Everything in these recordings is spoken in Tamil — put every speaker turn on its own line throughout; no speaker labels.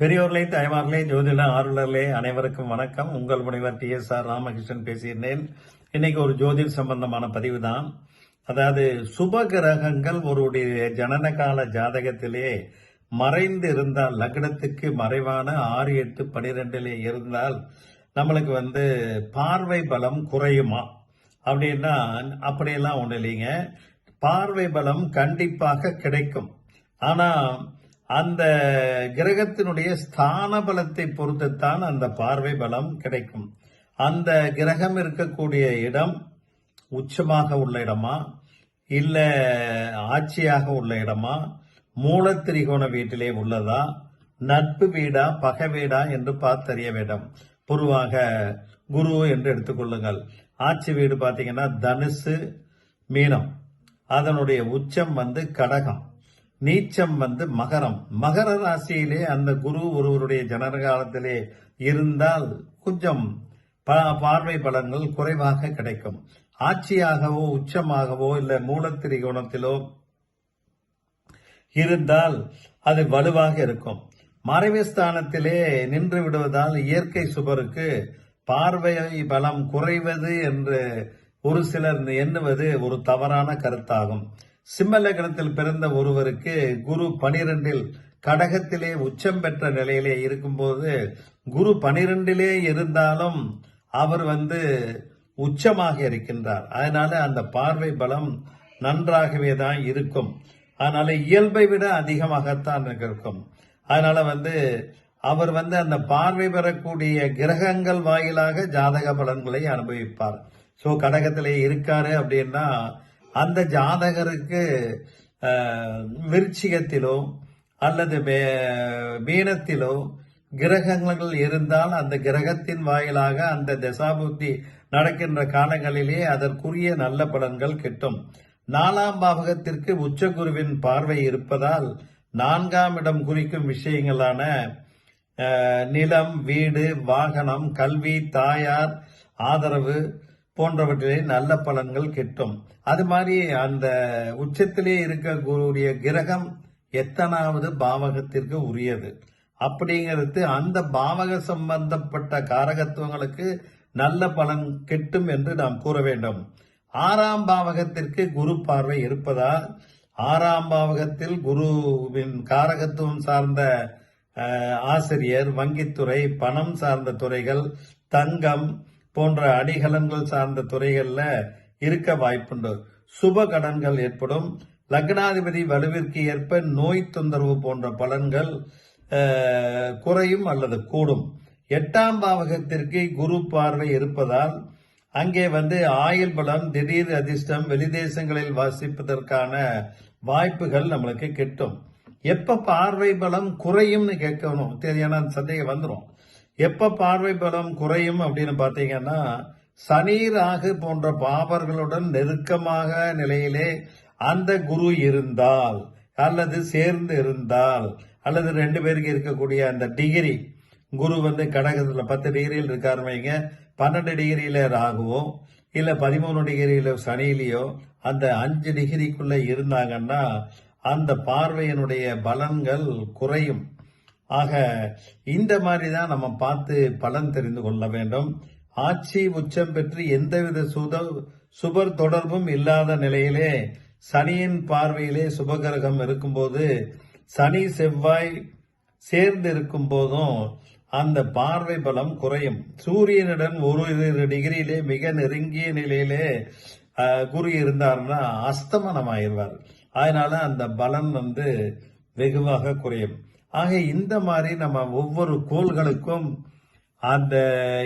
பெரியோர்களே தாய்மார்களே ஜோதிட ஆர்வலர்களே அனைவருக்கும் வணக்கம். உங்கள் முனைவர் டி. எஸ். ஆர். ராமகிருஷ்ணன் பேசியிருந்தேன். இன்னைக்கு ஒரு ஜோதிட சம்பந்தமான பதிவு தான் அதாவது சுப கிரகங்கள் ஒருவருடைய ஜனன கால ஜாதகத்திலே மறைந்து இருந்தால் லக்னத்துக்கு மறைவான ஆறு எட்டு பனிரெண்டிலே இருந்தால் நம்மளுக்கு வந்து பார்வை பலம் குறையுமா? அப்படின்னா அப்படியெல்லாம் ஒன்றும் இல்லைங்க. பார்வை பலம் கண்டிப்பாக கிடைக்கும். ஆனால் அந்த கிரகத்தினுடைய ஸ்தான பலத்தை பொறுத்துத்தான் அந்த பார்வை பலம் கிடைக்கும். அந்த கிரகம் இருக்கக்கூடிய இடம் உச்சமாக உள்ள இடமா இல்ல ஆட்சியாக உள்ள இடமா மூலத்திரிகோண வீட்டிலே உள்ளதா நட்பு வீடா பகை வீடா என்று பார்த்தறிய வேண்டும். பொதுவாக குரு என்று எடுத்துக்கொள்ளுங்கள் ஆட்சி வீடு பார்த்தீங்கன்னா தனுசு மீனம். அதனுடைய உச்சம் வந்து கடகம். நீச்சம் வந்து மகரம். மகர ராசியிலே அந்த குரு ஒருவருடைய ஜனர காலத்திலே இருந்தால் கொஞ்சம் ப- பார்வை பலன்கள் குறைவாக கிடைக்கும். ஆட்சியாகவோ உச்சமாகவோ இல்ல மூலத்திரிகோணத்திலோ இருந்தால் அது வலுவாக இருக்கும். மறைவு ஸ்தானத்திலே நின்று விடுவதால் இயற்கை சுபருக்கு பார்வை பலம் குறைவது என்று ஒரு சிலர் எண்ணுவது ஒரு தவறான கருத்தாகும். சிம்மலகணத்தில் பிறந்த ஒருவருக்கு குரு பனிரெண்டில் கடகத்திலே உச்சம் பெற்ற நிலையிலே இருக்கும்போது குரு பனிரெண்டிலே இருந்தாலும் அவர் வந்து உச்சமாக இருக்கின்றார். அதனால அந்த பார்வை பலம் நன்றாகவே தான் இருக்கும். அதனால இயல்பை விட அதிகமாகத்தான் இருக்கும். அதனால வந்து அவர் வந்து அந்த பார்வை பெறக்கூடிய கிரகங்கள் வாயிலாக ஜாதக பலன்களை அனுபவிப்பார். ஸோ கடகத்திலே இருக்காரு அப்படின்னா அந்த ஜாதகருக்கு விருச்சிகத்திலோ அல்லது மே- மீனத்திலோ கிரகங்கள் இருந்தால் அந்த கிரகத்தின் வாயிலாக அந்த தசாபுத்தி நடக்கின்ற காலங்களிலே அதற்குரிய நல்ல பலன்கள் கிட்டும். நாலாம் பாவகத்திற்கு உச்சகுருவின் பார்வை இருப்பதால் நான்காம் இடம் குறிக்கும் விஷயங்களான நிலம் வீடு வாகனம் கல்வி தாயார் ஆதரவு போன்றவற்றிலே நல்ல பலன்கள் கிட்டும். அது மாதிரி அந்த உச்சத்திலே இருக்கக்கூடிய கிரகம் எத்தனாவது பாவகத்திற்கு உரியது? அப்படிங்கிறது அந்த பாவக சம்பந்தப்பட்ட காரகத்துவங்களுக்கு நல்ல பலன் கிட்டும் என்று நாம் கூற வேண்டும். ஆறாம் பாவகத்திற்கு குரு பார்வை இருப்பதால் ஆறாம் பாவகத்தில் குருவின் காரகத்துவம் சார்ந்த ஆசிரியர் வங்கித்துறை பணம் சார்ந்த துறைகள் தங்கம் போன்ற அடிகலன்கள் சார்ந்த துறைகள்ல இருக்க வாய்ப்புண்டு. சுப கடன்கள் ஏற்படும். லக்னாதிபதி வலுவிற்கு ஏற்ப நோய் தொந்தரவு போன்ற பலன்கள் குறையும் அல்லது கூடும். எட்டாம் பாவகத்திற்கு குரு பார்வை இருப்பதால் அங்கே வந்து ஆயுள் பலம் திடீர் அதிர்ஷ்டம் வெளிதேசங்களில் வாசிப்பதற்கான வாய்ப்புகள் நம்மளுக்கு கிட்டும். எப்ப பார்வை பலம் குறையும்னு கேட்கணும். தெரியான சந்தேகம் வந்துடும் எப்ப பார்வை பலம் குறையும் அப்படின்னு பார்த்தீங்கன்னா சனி ராகு போன்ற பாபர்களுடன் நெருக்கமாக நிலையிலே அந்த குரு இருந்தால் அல்லது சேர்ந்து இருந்தால் அல்லது ரெண்டு பேருக்கு இருக்கக்கூடிய அந்த டிகிரி குரு வந்து கடகத்தில் பத்து டிகிரியில் இருக்காரு வைங்க பன்னெண்டு டிகிரியில ராகுவோ இல்ல பதிமூணு டிகிரியில சனியிலையோ அந்த அஞ்சு டிகிரிக்குள்ள இருந்தாங்கன்னா அந்த பார்வையினுடைய பலன்கள் குறையும். ஆக இந்த மாதிரி தான் நம்ம பார்த்து பலன் தெரிந்து கொள்ள வேண்டும். ஆட்சி உச்சம் பெற்று எந்தவித சுத சுபர் தொடர்பும் இல்லாத நிலையிலே சனியின் பார்வையிலே சுபகிரகம் இருக்கும்போது சனி செவ்வாய் சேர்ந்து இருக்கும் போதும் அந்த பார்வை பலம் குறையும். சூரியனுடன் ஒரு இரு டிகிரியிலே மிக நெருங்கிய நிலையிலே குரு இருந்தாருன்னா அஸ்தமனம் ஆயிடுவார் அதனால அந்த பலன் வந்து வெகுவாக குறையும். ஆக இந்த மாதிரி நம்ம ஒவ்வொரு கோள்களுக்கும் அந்த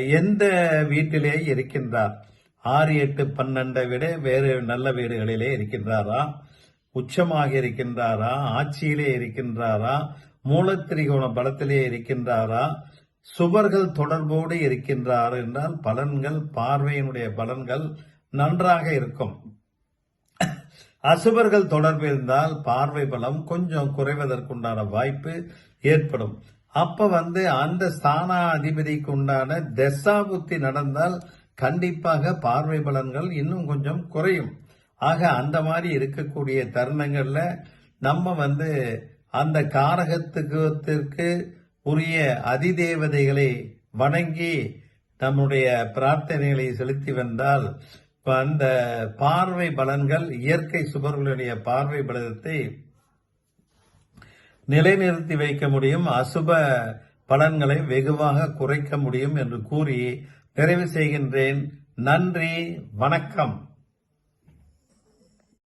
எந்த வீட்டிலே இருக்கின்றார்? ஆறு எட்டு பன்னெண்டை விட வேறு நல்ல வீடுகளிலே இருக்கின்றாரா? உச்சமாக இருக்கின்றாரா? ஆட்சியிலே இருக்கின்றாரா? மூலத்திரிகோண பலத்திலே இருக்கின்றாரா? சுவர்கள் தொடர்போடு இருக்கின்றார் என்றால் பலன்கள் பார்வையினுடைய பலன்கள் நன்றாக இருக்கும். அசுபர்கள் தொடர்பு இருந்தால் பார்வை பலம் கொஞ்சம் குறைவதற்குண்டான வாய்ப்பு ஏற்படும். அப்ப வந்து அந்த ஸ்தானா அதிபதிக்கு உண்டான தசாபுத்தி நடந்தால் கண்டிப்பாக பார்வை பலன்கள் இன்னும் கொஞ்சம் குறையும். ஆக அந்த மாதிரி இருக்கக்கூடிய தருணங்கள்ல நம்ம வந்து அந்த காரகத்துக்கு உரிய அதிதேவதைகளை வணங்கி நம்முடைய பிரார்த்தனைகளை செலுத்தி வந்தால் இப்ப அந்த பார்வை பலன்கள் இயற்கை சுபர்களுடைய பார்வை பலத்தை நிலைநிறுத்தி வைக்க முடியும் அசுப பலன்களை வெகுவாக குறைக்க முடியும் என்று கூறி நிறைவு செய்கின்றேன். நன்றி வணக்கம்.